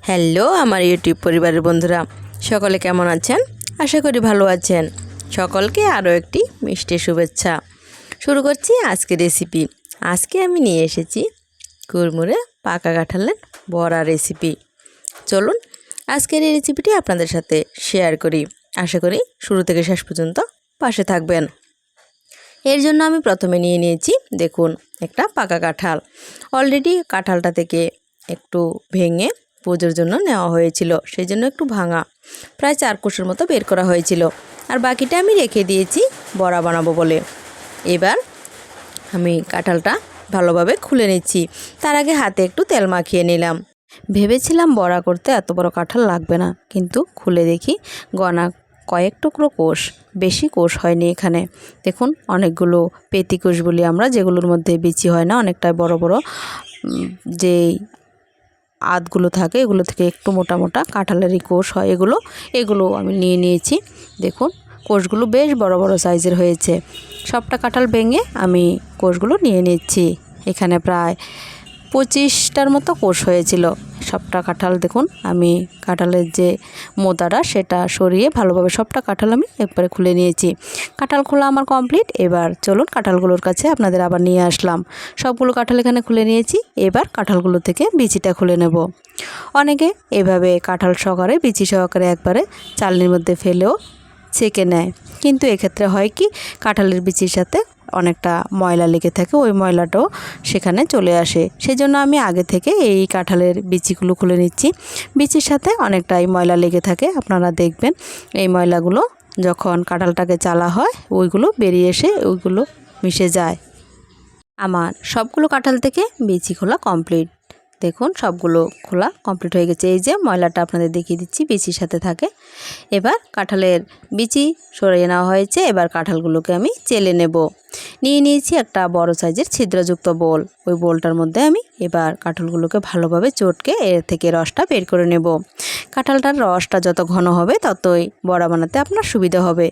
Hello, আমার YouTube পরিবারের বন্ধুরা, সকলে কেমন আছেন? আশা করি ভালো আছেন। সকলকে আরও একটি মিষ্টি শুভেচ্ছা। শুরু করছি আজকে রেসিপি আজকে আমি নিয়ে এসেছি কুরমুরে পাকা কাঁঠালের বড়া রেসিপি চলুন আজকের এই রেসিপিটি আপনাদের সাথে শেয়ার করি। আশা করি শুরু থেকে শেষ পর্যন্ত পাশে থাকবেন। এর জন্য আমি প্রথমে নিয়ে নিয়েছি, দেখুন, একটা পাকা কাঁঠাল। অলরেডি কাঁঠালটা থেকে একটু ভেঙে পুজোর জন্য নেওয়া হয়েছিল, সেই জন্য একটু ভাঙা। প্রায় চার কোষের মতো বের করা হয়েছিল। আর বাকিটা আমি রেখে দিয়েছি, বড়া বানাবো বলে। এবার আমি কাঁঠালটা ভালোভাবে খুলে নিচ্ছি। তার আগে হাতে একটু তেল মাখিয়ে নিলাম। ভেবেছিলাম বড়া করতে এত বড় কাঁঠাল লাগবে না, কিন্তু খুলে দেখি গনা কয়েক টুকরো কোষ, বেশি কোষ হয়নি এখানে। দেখুন, অনেকগুলো পেতি কোষ বলি আমরা, যেগুলোর মধ্যে বিচি হয় না অনেকটাই বড় বড় যেই আধগুলো থাকে, এগুলো থেকে একটু মোটা মোটা কাঁঠালেরই কোষ হয় এগুলো এগুলো আমি নিয়ে নিয়েছি। দেখুন, কোষগুলো বেশ বড় বড় সাইজের হয়েছে। সবটা কাঁঠাল ভেঙে আমি কোষগুলো নিয়ে নিচ্ছি। এখানে প্রায় পঁচিশটার মতো কোষ হয়েছিল। সবটা কাঁঠাল দেখুন। আমি কাঁঠালের যে মোদাটা সেটা সরিয়ে ভালোভাবে সবটা কাঁঠাল আমি একবারে খুলে নিয়েছি। কাঁঠাল খোলা আমার কমপ্লিট এবার চলুন কাঁঠালগুলোর কাছে আপনাদের আবার নিয়ে আসলাম। সবগুলো কাঁঠাল এখানে খুলে নিয়েছি। এবার কাঁঠালগুলো থেকে বিচিটা খুলে নেব। অনেকে এভাবে কাঁঠাল সহকারে, বিচি সহকারে একবারে চালনির মধ্যে ফেলেও ছেঁকে নেয়। কিন্তু এক্ষেত্রে হয় কি, কাঁঠালের বিচির সাথে অনেকটা ময়লা লেগে থাকে, ওই ময়লাটাও সেখানে চলে আসে। সেই জন্য আমি আগে থেকে এই কাঁঠালের বিচিগুলো খুলে নিচ্ছি। বিচির সাথে অনেকটাই ময়লা লেগে থাকে, আপনারা দেখবেন। এই ময়লাগুলো যখন কাঁঠালটাকে চালা হয়, ওইগুলো বেরিয়ে এসে ওইগুলো মিশে যায়। আমার সবগুলো কাঁঠাল থেকে বিচি খোলা কমপ্লিট। দেখুন, সবগুলো খোলা কমপ্লিট হয়ে গেছে। এই যে ময়লাটা আপনাদের দেখিয়ে দিচ্ছি, বিচির সাথে থাকে। এবার কাঁঠালের বিচি সরিয়ে নেওয়া হয়েছে। এবার কাঁঠালগুলোকে আমি চেলে নেব। নিয়ে নিয়েছি একটা বড় সাইজের ছিদ্রযুক্ত বোল। ওই বোলটার মধ্যে আমি এবার কাঁঠালগুলোকে ভালোভাবে চটকে এর থেকে রসটা বের করে নেব। কাঁঠালটার রসটা যত ঘন হবে, ততই বড়া বানাতে আপনার সুবিধা হবে।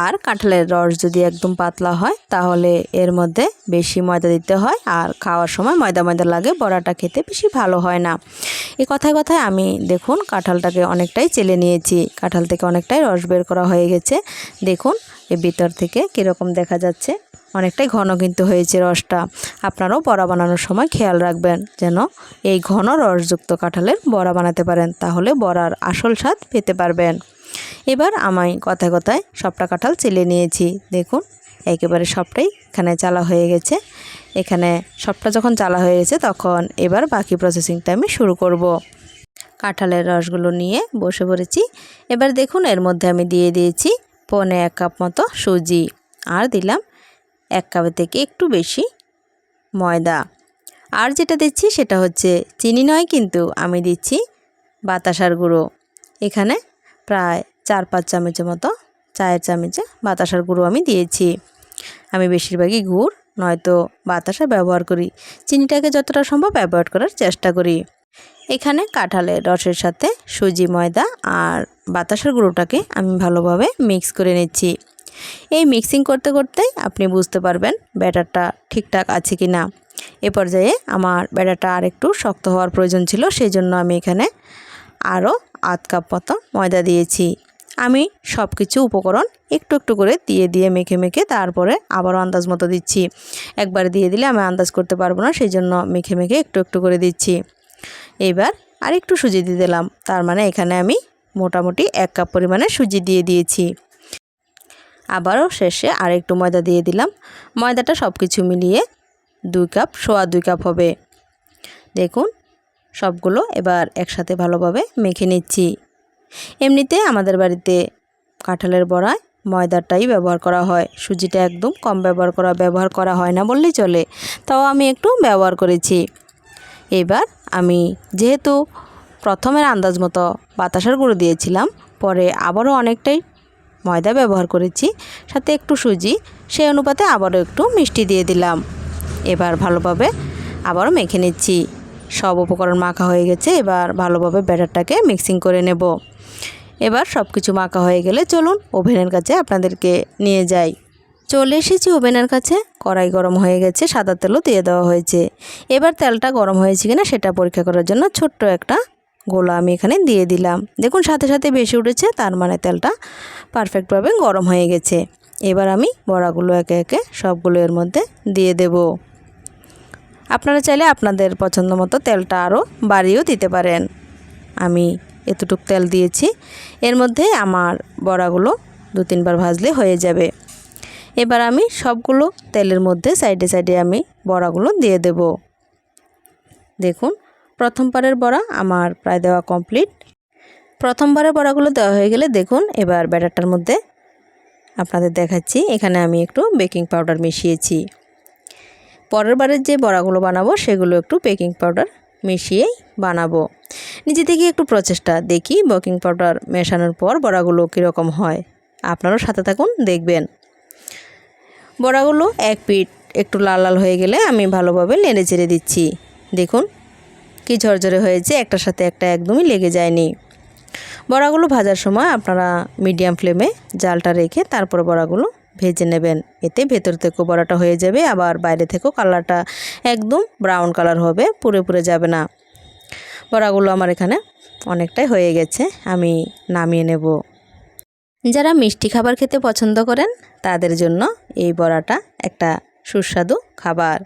আর কাঁঠালের রস যদি একদম পাতলা হয়, তাহলে এর মধ্যে বেশি ময়দা দিতে হয় আর খাওয়ার সময় ময়দা ময়দা লাগে, বড়াটা খেতে বেশি ভালো হয় না। এই কথায় কথায় আমি দেখুন কাঁঠালটাকে অনেকটাই চেলে নিয়েছি, কাঁঠাল থেকে অনেকটাই রস বের করা হয়ে গেছে। দেখুন এর ভিতর থেকে কীরকম দেখা যাচ্ছে, অনেকটাই ঘন কিন্তু হয়েছে রসটা। আপনারাও বড়া বানানোর সময় খেয়াল রাখবেন যেন এই ঘন রসযুক্ত কাঁঠালের বড়া বানাতে পারেন, তাহলে বড়ার আসল স্বাদ পেতে পারবেন। এবার আমি কথায় কথায় সবটা কাঁঠাল চেলে নিয়েছি। দেখুন, একেবারে সবটাই এখানে চালা হয়ে গেছে। এখানে সবটা যখন চালা হয়ে গেছে, তখন এবার বাকি প্রসেসিংটা আমি শুরু করব। কাঁঠালের রসগুলো নিয়ে বসে পড়েছি। এবার দেখুন, এর মধ্যে আমি দিয়ে দিয়েছি পনে এক কাপ মতো সুজি। আর দিলাম এক কাপের থেকে একটু বেশি ময়দা। আর যেটা দিচ্ছি সেটা হচ্ছে চিনি নয়, কিন্তু আমি দিচ্ছি বাতাসার গুঁড়ো। এখানে প্রায় চার পাঁচ চামচের মতো চায়ের চামচে বাতাসার গুঁড়ো আমি দিয়েছি। আমি বেশিরভাগই গুড়, নয়তো বাতাসা ব্যবহার করি। চিনিটাকে যতটা সম্ভব ব্যবহার করার চেষ্টা করি। এখানে কাঁঠালের রসের সাথে সুজি, ময়দা আর বাতাসার গুঁড়োটাকে আমি ভালোভাবে মিক্স করে নিচ্ছি। এই মিক্সিং করতে করতে আপনি বুঝতে পারবেন ব্যাটারটা ঠিকঠাক আছে কি না এ পর্যায়ে আমার ব্যাটারটা আর একটু শক্ত হওয়ার প্রয়োজন ছিল, সেই জন্য আমি এখানে আরও আধ কাপ মতো ময়দা দিয়েছি। আমি সব কিছু উপকরণ একটু একটু করে দিয়ে দিয়ে মেখে মেখে তারপরে আবারও আন্দাজ মতো দিচ্ছি। একবার দিয়ে দিলে আমি আন্দাজ করতে পারব না সেই জন্য মেখে মেখে একটু একটু করে দিচ্ছি। এবার আর একটু সুজি দিয়ে দিলাম, তার মানে এখানে আমি মোটামুটি এক কাপ পরিমাণে সুজি দিয়ে দিয়েছি। আবারও শেষে আর একটু ময়দা দিয়ে দিলাম। ময়দাটা সব কিছু মিলিয়ে দুই কাপ, সোয়া দুই কাপ হবে। দেখুন সবগুলো এবার একসাথে ভালোভাবে মেখে নিচ্ছি। এমনিতে আমাদের বাড়িতে কাঁঠালের বড়ায় ময়দাটাই ব্যবহার করা হয়। সুজিটা একদম কম ব্যবহার করা ব্যবহার করা হয় না বললেই চলে, তাও আমি একটু ব্যবহার করেছি। এবার আমি যেহেতু প্রথমের আন্দাজ মতো বাতাসার গুঁড়ো দিয়েছিলাম, পরে আবারও অনেকটাই ময়দা ব্যবহার করেছি, সাথে একটু সুজি, সেই অনুপাতে আবারও একটু মিষ্টি দিয়ে দিলাম। এবার ভালোভাবে আবারও মেখে নিচ্ছি। সব উপকরণ মাখা হয়ে গেছে। এবার ভালোভাবে ব্যাটারটাকে মিক্সিং করে নেব। এবার সব কিছু মাখা হয়ে গেলে চলুন ওভেনের কাছে আপনাদেরকে নিয়ে যাই। চলে এসেছি ওভেনের কাছে। কড়াই গরম হয়ে গেছে, সাদা তেলও দিয়ে দেওয়া হয়েছে। এবার তেলটা গরম হয়েছে কিনা সেটা পরীক্ষা করার জন্য ছোট্ট একটা গোলা আমি এখানে দিয়ে দিলাম। দেখুন সাথে সাথে বেশি উঠেছে, তার মানে তেলটা পারফেক্টভাবে গরম হয়ে গেছে। এবার আমি বড়াগুলো একে একে সবগুলো এর মধ্যে দিয়ে দেব। আপনারা চাইলে আপনাদের পছন্দ মতো তেলটা আরও বাড়িয়েও দিতে পারেন। আমি এতটুক তেল দিয়েছি। এর মধ্যে আমার বড়াগুলো দু তিনবার ভাজলে হয়ে যাবে। এবার আমি সবগুলো তেলের মধ্যে সাইডে সাইডে আমি বড়াগুলো দিয়ে দেব। দেখুন প্রথমবারের বড়া আমার প্রায় দেওয়া কমপ্লিট। প্রথমবারের বড়াগুলো দেওয়া হয়ে গেলে দেখুন, এবার ব্যাটারটার মধ্যে আপনাদের দেখাচ্ছি। এখানে আমি একটু বেকিং পাউডার মিশিয়েছি। পরের বারের যে বড়াগুলো বানাবো, সেগুলো একটু বেকিং পাউডার মিশিয়েই বানাবো। নিজে থেকে একটু প্রচেষ্টা দেখি বেকিং পাউডার মেশানোর পর বড়াগুলো কীরকম হয়। আপনারাও সাথে থাকুন, দেখবেন। বড়াগুলো এক পিঠ একটু লাল লাল হয়ে গেলে আমি ভালোভাবে নেড়ে চেড়ে দিচ্ছি। দেখুন, কি ঝরঝরে হয়েছে, একটার সাথে একটা একদমই লেগে যায়নি। বড়াগুলো ভাজার সময় আপনারা মিডিয়াম ফ্লেমে জালটা রেখে তারপর বড়াগুলো ভেজে নেবেন। এতে ভেতর থেকেও বড়াটা হয়ে যাবে, আবার বাইরে থেকেও কালারটা একদম ব্রাউন কালার হবে পুরে পুরে যাবে না। বড়াগুলো আমার এখানে অনেকটাই হয়ে গেছে, আমি নামিয়ে নেব। যারা মিষ্টি খাবার খেতে পছন্দ করেন, তাদের জন্য এই বড়াটা একটা সুস্বাদু খাবার।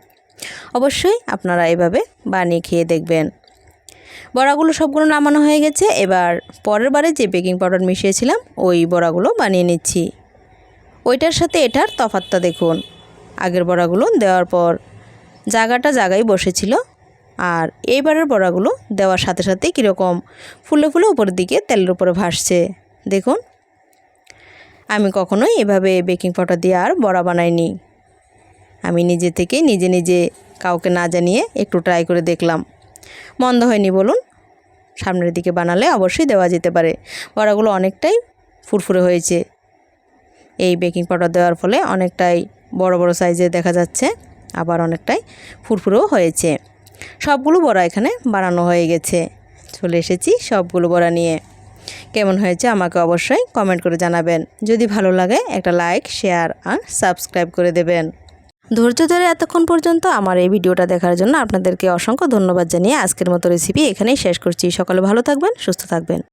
অবশ্যই আপনারা এভাবে বানিয়ে খেয়ে দেখবেন। বড়াগুলো সবগুলো নামানো হয়ে গেছে, এবার পরের বারে যে বেকিং পাউডার মিশিয়েছিলাম, ওই বড়াগুলো বানিয়ে নিচ্ছি। ওইটার সাথে এটার তফাতটা দেখুন। আগের বড়াগুলো দেওয়ার পর জায়গাটা জায়গায় বসেছিল। আর এইবারের বড়াগুলো দেওয়ার সাথে সাথে কীরকম ফুলে ফুলে উপরের দিকে তেলের উপরে ভাসছে। দেখুন। আমি কখনোই এভাবে বেকিং পাউডার দিয়ে আর বড়া বানাইনি। আমি নিজে থেকে নিজে নিজে কাউকে না জানিয়ে একটু ট্রাই করে দেখলাম। মন্দ হয়নি বলুন। সামনের দিকে বানালে অবশ্যই দেওয়া যেতে পারে। বড়াগুলো অনেকটাই ফুরফুরে হয়েছে। এই বেকিং পাউডার দেওয়ার ফলে অনেকটাই বড় বড় সাইজে দেখা যাচ্ছে, আবার অনেকটাই ফুরফুরেও হয়েছে। সবগুলো বড়া এখানে বানানো হয়ে গেছে। চলে এসেছি সবগুলো বড়া নিয়ে। কেমন হয়েছে আমাকে অবশ্যই কমেন্ট করে জানাবেন। যদি ভালো লাগে, একটা লাইক শেয়ার আর সাবস্ক্রাইব করে দেবেন। ধৈর্য ধরে এতক্ষণ পর্যন্ত আমার এই ভিডিওটা দেখার জন্য আপনাদেরকে অসংখ্য ধন্যবাদ জানিয়ে আজকের মতো রেসিপি এখানেই শেষ করছি। সকলে ভালো থাকবেন, সুস্থ থাকবেন।